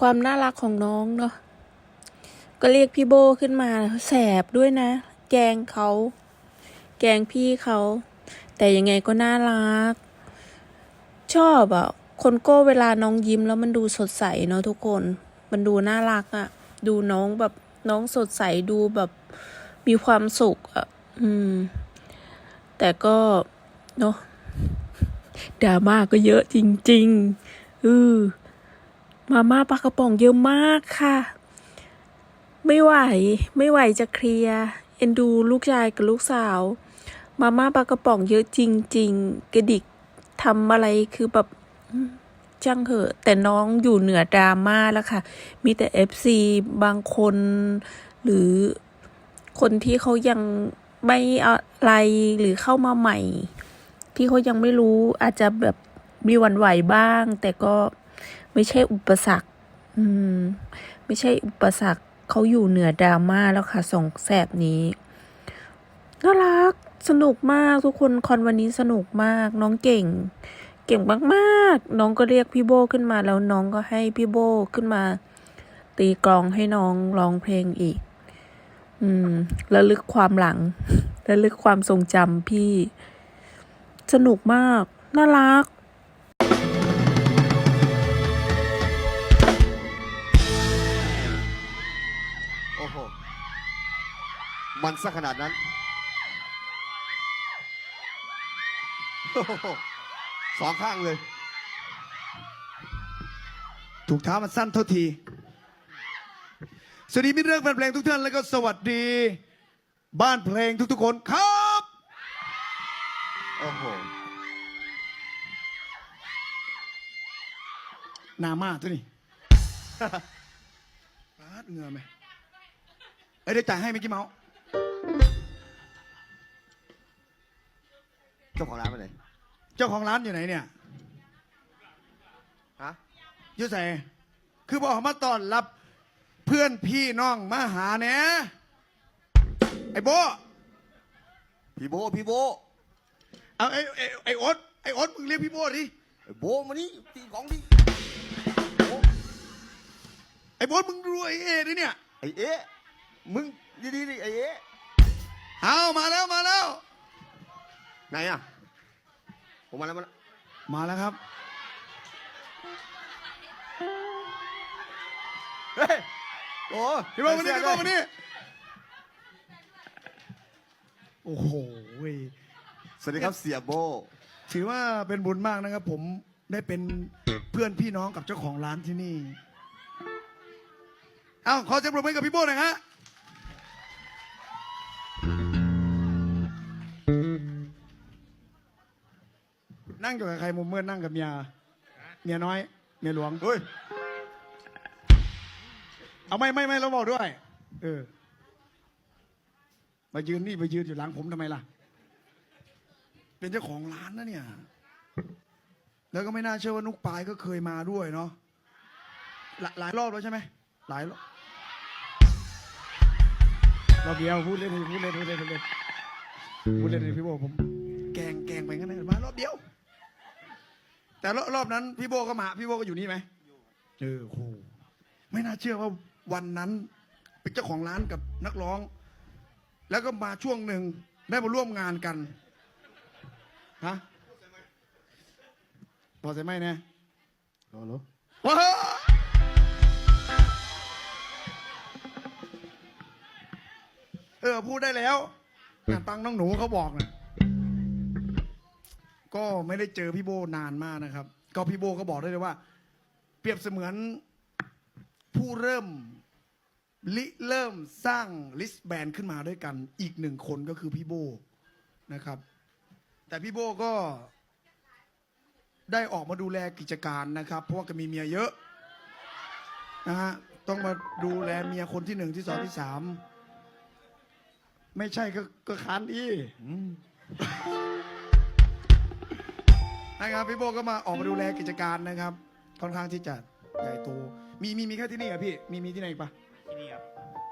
ความน่ารักของน้องเนาะก็เรียกพี่โบขึ้นมาแสบด้วยนะ แกงเขา แกงพี่เขา แต่ยังไงก็น่ารัก ชอบอะ่ะ คนโก้เวลาน้องยิ้มแล้วมันดูสดใสเนาะทุกคน มันดูน่ารักอะ่ะ ดูน้องแบบน้องสดใสดูแบบมีความสุขอะ่ะ อืม แต่ก็เนาะดราม่าก็เยอะจริงๆอือ มาม่าปลากระป๋องเยอะมากค่ะ ไม่ไหว ไม่ไหวจะเคลียร์เอ็นดูลูกชายกับลูกสาว มาม่าปลากระป๋องเยอะจริง ๆ กระดิกทำอะไรคือแบบอืมช่างเถอะ แต่น้องอยู่เหนือดราม่าแล้วค่ะ มีแต่เอฟซีบางคน หรือคนที่เขายังไม่อะไรหรือเข้ามาใหม่ ที่เขายังไม่รู้อาจจะแบบมีวันไหวบ้าง แต่ก็ ไม่ใช่อุปสรรค อืม ไม่ใช่อุปสรรคเขาอยู่เหนือดราม่าแล้วค่ะสองแสบนี้น่ารักสนุกมากทุกคนคอนวันนี้สนุกมาก น้องเก่ง เก่งมากๆ น้องก็เรียกพี่โบขึ้นมาแล้วน้องก็ให้พี่โบขึ้นมา ตีกลองให้น้องร้องเพลงอีก อืมระลึกความหลังระลึกความทรงจำพี่ สนุกมาก น่ารัก มันซะขนาดนั้นโอ้โหสองข้างเลย ถูกเท้ามันสั้นเท่าที สวัสดีมิตรเรื่องแฟนเพลงทุกท่านแล้วก็สวัสดี บ้านเพลงทุกๆคนครับ โอ้โหนามาตัวนี้ปาดเหงื่อไหมเอ้ยได้จ่ายให้เมื่อกี้เมาส์ เจ้าของร้านไปไหนเจ้าของร้านอยู่ไหนเนี่ย ฮะอยุ่ใส่คือบอกมาต้อนรับเพื่อนพี่น้องมาหาเนี่ยไอ้โบพี่โบพี่โบเอาไอ้ไอ้ไอ้โอ๊ตไอ้โอ๊ตมึงเรียกพี่โบดิไอ้โบมานี่ตีของดิโบไอ้โบทมึงดูไอ้เอดิเนี่ยไอ้เอ๊ะมึงดีๆดิไอ้เอ๊ะ เอามาแล้วมาแล้ว ไหนอะ ผมมาแล้วมันมาแล้วครับ เฮ้ยโอ้พี่โบมานี่พี่โบมานี่โอ้โหเว้ยสวัสดีครับเสียโบ ถือว่าเป็นบุญมากนะครับ ผมได้เป็นเพื่อนพี่น้องกับเจ้าของร้านที่นี่ เอาขอเสียงปรบมือให้กับพี่โบหน่อยฮะ นั่งอยู่กับใครมุมมืดนั่งกับเมียเมียน้อย เมียหลวงเฮ้ยเอาไม่ไม่ไม่เราบอกด้วย เออ มายืนนี่มายืนอยู่หลังผมทำไมล่ะ เป็นเจ้าของร้านนะเนี่ย แล้วก็ไม่น่าเชื่อว่านุกปายก็เคยมาด้วยเนาะหลายหลายรอบแล้วใช่ไหมหลายรอบรอบเดียวพูดเล่นพูดเล่นพูดเล่นพูดเล่นพูดเล่นพี่โบผมแกล้งแกล้งไปงั้นเลยมารอบเดียว แต่รอบรอบนั้นพี่โบก็มา พี่โบก็อยู่นี่ไหมเออโหไม่น่าเชื่อว่าวันนั้น เป็นเจ้าของร้านกับนักร้อง แล้วก็มาช่วงหนึ่งได้มาร่วมงานกันฮะพอใช่ไหมเนี่ยโอ้โหว้าเออพูดได้แล้วงานตังน้องหนูเขาบอกนะ ก็ไม่ได้เจอพี่โบนานมากนะครับ ก็พี่โบก็บอกได้เลยว่า เปรียบเสมือนผู้เริ่มลิเริ่มสร้างลิสแบนขึ้นมาด้วยกัน อีกหนึ่งคนก็คือพี่โบนะครับ แต่พี่โบก็ได้ออกมาดูแลกิจการนะครับ เพราะว่าก็มีเมียเยอะนะฮะต้องมาดูแลเมียคนที่หนึ่งที่สองที่สามไม่ใช่ก็ก็ค้านอี นะครับพี่โบก็มาออกมาดูแลกิจการนะครับ ค่อนข้างที่จะใหญ่โตมีมีมีแค่ที่นี่เหรอะพี่มีมีที่ไหนอีกปะที่นี่ครับ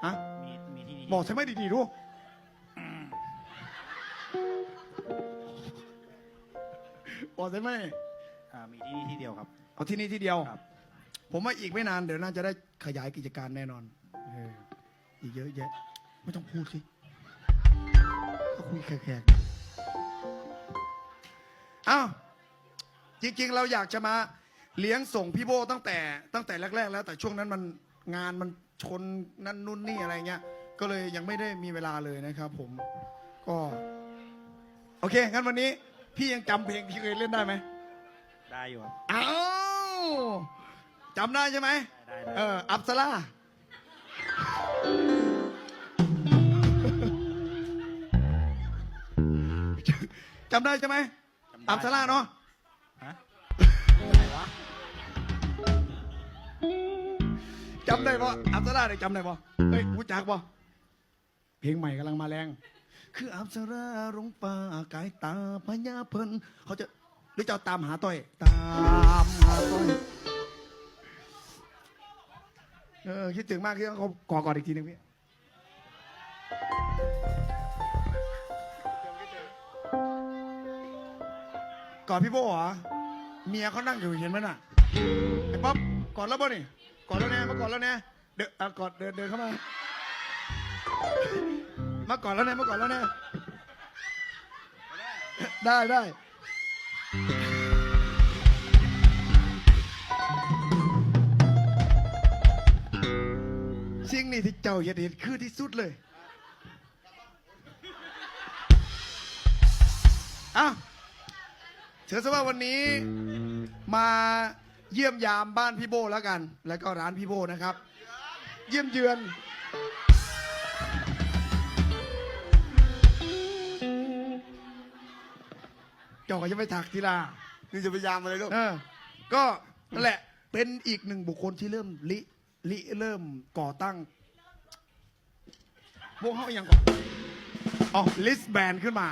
ฮะมีมีที่นี่บอกใช่ไหมดีๆดูบอกใช่ไหมอ่ามีที่นี่ที่เดียวครับเอาที่นี่ที่เดียวครับ ผมว่าอีกไม่นานเดี๋ยวน่าจะได้ขยายกิจการแน่นอนเอออีกเยอะแยะไม่ต้องพูดสิก็คุยแขกๆอ้าว จริง ๆ เราอยากจะมาเลี้ยงส่งพี่โบตั้งแต่ตั้งแต่แรก ๆ แล้ว แต่ช่วงนั้นมันงานมันชนนั่นนู่นนี่อะไรเงี้ย ก็เลยยังไม่ได้มีเวลาเลยนะครับ ผม ก็ โอเคงั้นวันนี้ พี่ยังจำเพลงที่เคยเล่นได้ไหมได้อยู่ครับ อ้าวจำได้ใช่ไหมได้ได้ เอออับสลาจำได้ใช่ไหมจำได้ อับสลาเนาะ จำได้ปะอับสลาได้จำได้ปะเฮ้ยรู้จักปะเพลงใหม่กำลังมาแรง คืออับสราลงป่ากายตาพญาเพิ่นเขาจะหรือจะเอาตามหาต้อย ตามหาต้อยเออคิดถึงมากที่เขากอดกอดอีกทีหนึงพี่กอดพี่โบเหรอเมียเขานั่งอยู่เห็นไหมน่ะไอ้ป๊อปกอดแล้วบ่นี่ กอดแล้วแน่มากอดแล้วแน่เดินอะกอดเดินเดินเข้ามา มากอดแล้วแน่มากอดแล้วแน่ได้ได้สิ่งนี้ที่เจ้าเห็นเห็นคือที่สุดเลยอะเชิญสว่าวันนี้มา เยี่ยมยามบ้านพี่โบแล้วกัน แล้วก็ร้านพี่โบนะครับ เยี่ยมเยือนเจ้าก็จะไปถักทีลานี่จะพยายามมาเลยลูกเออ ก็นั่นแหละเป็นอีกหนึ่งบุคคลที่เริ่มลิลิเริ่มก่อตั้งวงเขาอหย่างก่อนอ๋อลิสแบนขึ้นมา